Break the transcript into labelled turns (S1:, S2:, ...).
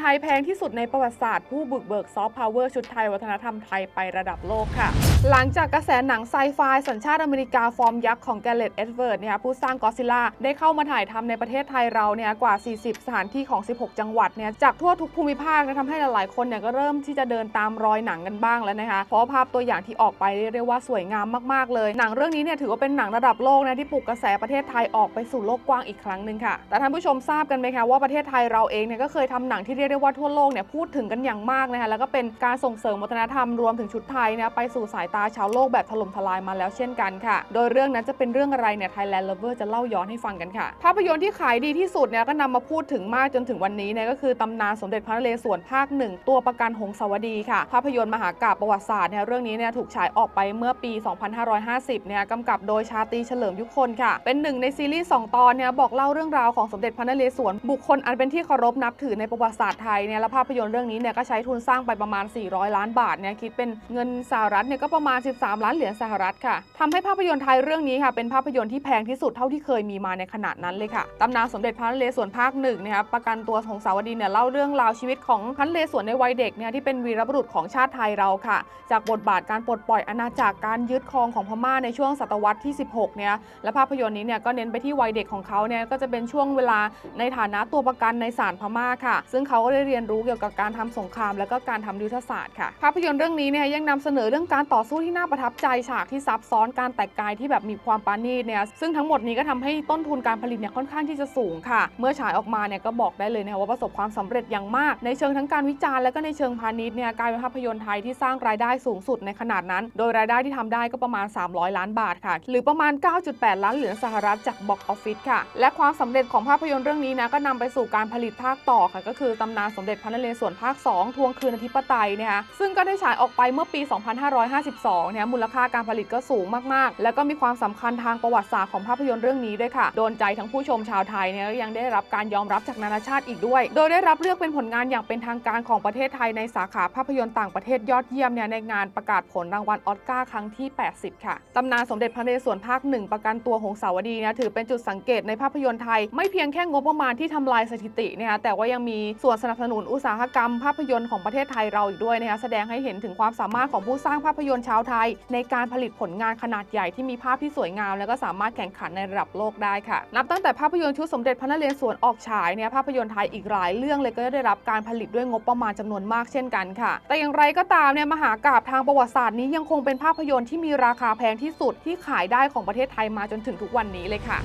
S1: ไทยแพงที่สุดในประวัติศาสตร์ผู้บุกเบิกซอฟต์พาวเวอร์ชุดไทยวัฒนธรรมไทยไประดับโลกค่ะ หลังจากกระแสหนังไซไฟสัญชาติอเมริกาฟอร์มยักษ์ของแกเลตเอ็ดเวิร์ดเนี่ยผู้สร้างกอซิล่าได้เข้ามาถ่ายทำในประเทศไทยเราเนี่ยกว่า 40 สถานที่ของ 16 จังหวัดเนี่ยจากทั่วทุกภูมิภาคนะทำให้หลายๆคนเนี่ยก็เริ่มที่จะเดินตามรอยหนังกันบ้างแล้วนะคะเพราะภาพตัวอย่างที่ออกไปเรียกว่าสวยงามมากๆเลย หนังเรื่องนี้เนี่ยถือว่าเป็นหนังระดับโลกนะที่ปลุกกระแสประเทศไทยออกไปสู่โลกกว้างอีกครั้งหนึ่งค่ะแต่ท่านผู้ชมทราบกันไหมคะว่าประเทศไทยเราเองเนี่ยก็เคยทำหนังที่เรียกได้ว่าทั่วโลกเนี่ยพูดถึงกันอย่างมากนะคะแล้วก็เป็นการส่งเสริมวัฒนธรรมรวมถึงชุดไทยนะไปสู่สายตาชาวโลกแบบถล่มทลายมาแล้วเช่นกันค่ะ โดยเรื่องนั้นจะเป็นเรื่องอะไรเนี่ย Thailand Lover จะเล่าย้อนให้ฟังกันค่ะ ภาพยนตร์ที่ขายดีที่สุดเนี่ยก็นำมาพูดถึงมากจนถึงวันนี้เนี่ยก็คือตำนานสมเด็จพระนเรศวรภาคหนึ่งตัวประกันหงสาวดีค่ะ ภาพยนตร์มหากาพย์ประวัติศาสตร์เนี่ยเรื่องนี้เนี่ยถูกฉายออกไปเมื่อปี 2550 เนี่ยกำกับโดยชาตรีเฉลิมยุคนค่ะ เป็นหนึ่งในซีรีส์2ตอนเนี่ยบอกเล่าเรื่องราวของสมเด็จพระนเรศวรบุคคลอันเป็นที่เคารพนับถือในประวัติศาสตร์ไทยเนี่ยและภาพยนตร์เรื่องนี้เนี่ยก็ใช้ทุนสร้างไปประมาณ 400 ล้านบาทเนี่ยคิดเป็นเงินสหรัฐเนี่ยก็ประมาณ 13 ล้านเหรียญสหรัฐค่ะทำให้ภาพยนตร์ไทยเรื่องนี้ค่ะเป็นภาพยนตร์ที่แพงที่สุดเท่าที่เคยมีมาในขณะนั้นเลยค่ะตำนานสมเด็จพระนเรศวรภาคหนึ่งนะคะประกันตัวของสาวดีเนี่ยเล่าเรื่องราวชีวิตของพระนเรศวรในวัยเด็กเนี่ยที่เป็นวีรบุรุษของชาติไทยเราค่ะ จากบทบาทการปลดปล่อยอาณาจักรการยึดครองของพม่าในช่วงศตวรรษที่ 16 เนี่ยและภาพยนตร์นี้เนี่ยก็เน้นไปที่วัยเด็กของเขาเนี่ยก็จะเป็นช่วงเวลาในฐานะตัวประกันในศาลพม่าค่ะ ซึ่งเขาก็ได้เรียนรู้เกี่ยวกับการทำสงคราม และก็การทำยุทธศาสตร์ค่ะภาพยนตร์เรื่องนี้เนี่ยยังนำเสนอเรื่องการต่อสู้ที่น่าประทับใจฉากที่ซับซ้อนการแต่งกายที่แบบมีความปาณีตเนี่ยซึ่งทั้งหมดนี้ก็ทำให้ต้นทุนการผลิตเนี่ยค่อนข้างที่จะสูงค่ะ เมื่อฉายออกมาเนี่ยก็บอกได้เลยนะคะว่าประสบความสำเร็จอย่างมาก ในเชิงทั้งการวิจารณ์และก็ในเชิงพาณิชย์เนี่ยกลายเป็นภาพยนตร์ไทยที่สร้างรายได้สูงสุดในขนาดนั้น โดยรายได้ที่ทำได้ก็ประมาณ 300 ล้านบาทค่ะ หรือประมาณ 9.8 ล้านเหรียญสหรัฐจากบ็อกออฟฟิศค่ะ และความสำเร็จของภาพยนตร์เรื่องนี้นะก็นำไปสู่การผลิตภาคต่อค่ะก็คือตำนานสมเด็จพระนเรศวรภาค 2 ทวงคืนอธิปไตยนะคะซึ่งก็ได้ฉายออกไปเมื่อปี 2552เนี่ยมูลค่าการผลิตก็สูงมากๆ แล้วก็มีความสำคัญทางประวัติศาสตร์ของภาพยนตร์เรื่องนี้ด้วยค่ะ โดนใจทั้งผู้ชมชาวไทยเนี่ยยังได้รับการยอมรับจากนานาชาติอีกด้วย โดยได้รับเลือกเป็นผลงานอย่างเป็นทางการของประเทศไทยในสาขาภาพยนตร์ต่างประเทศยอดเยี่ยมเนี่ยในงานประกาศผลรางวัลออสการ์ครั้งที่ 80 ค่ะตำนานสมเด็จพระนเรศวรภาคหนึ่งประกันตัวหงสาวดีเนี่ยถือเป็นจุดสังเกตในภาพยนตร์ไทย ไม่เพียงแค่งบประมาณที่ทำลายสถิติเนะคะแต่ว่ายังมีส่วนสนับสนุนอุตสาหกรรมภาพยนตร์ของประเทศไทยเราอีกด้วยนะคะแสดงให้เห็นถึงความสามารถของผู้สร้างภาพยนตร์ชาวไทย ในการผลิตผลงานขนาดใหญ่ที่มีภาพที่สวยงาม และก็สามารถแข่งขันในระดับโลกได้ค่ะ นับตั้งแต่ภาพยนตร์ชุดสมเด็จพระนเรศวรออกฉายเนี่ยภาพยนตร์ไทยอีกหลายเรื่องเลยก็ได้รับการผลิตด้วยงบประมาณจำนวนมากเช่นกันค่ะ แต่อย่างไรก็ตามเนี่ยมหากราบทางประวัติศาสตร์นี้ยังคงเป็นภาพยนตร์ที่มีราคาแพงที่สุดที่ขายได้ของประเทศไทยมาจนถึงทุกวันนี้เลยค่ะ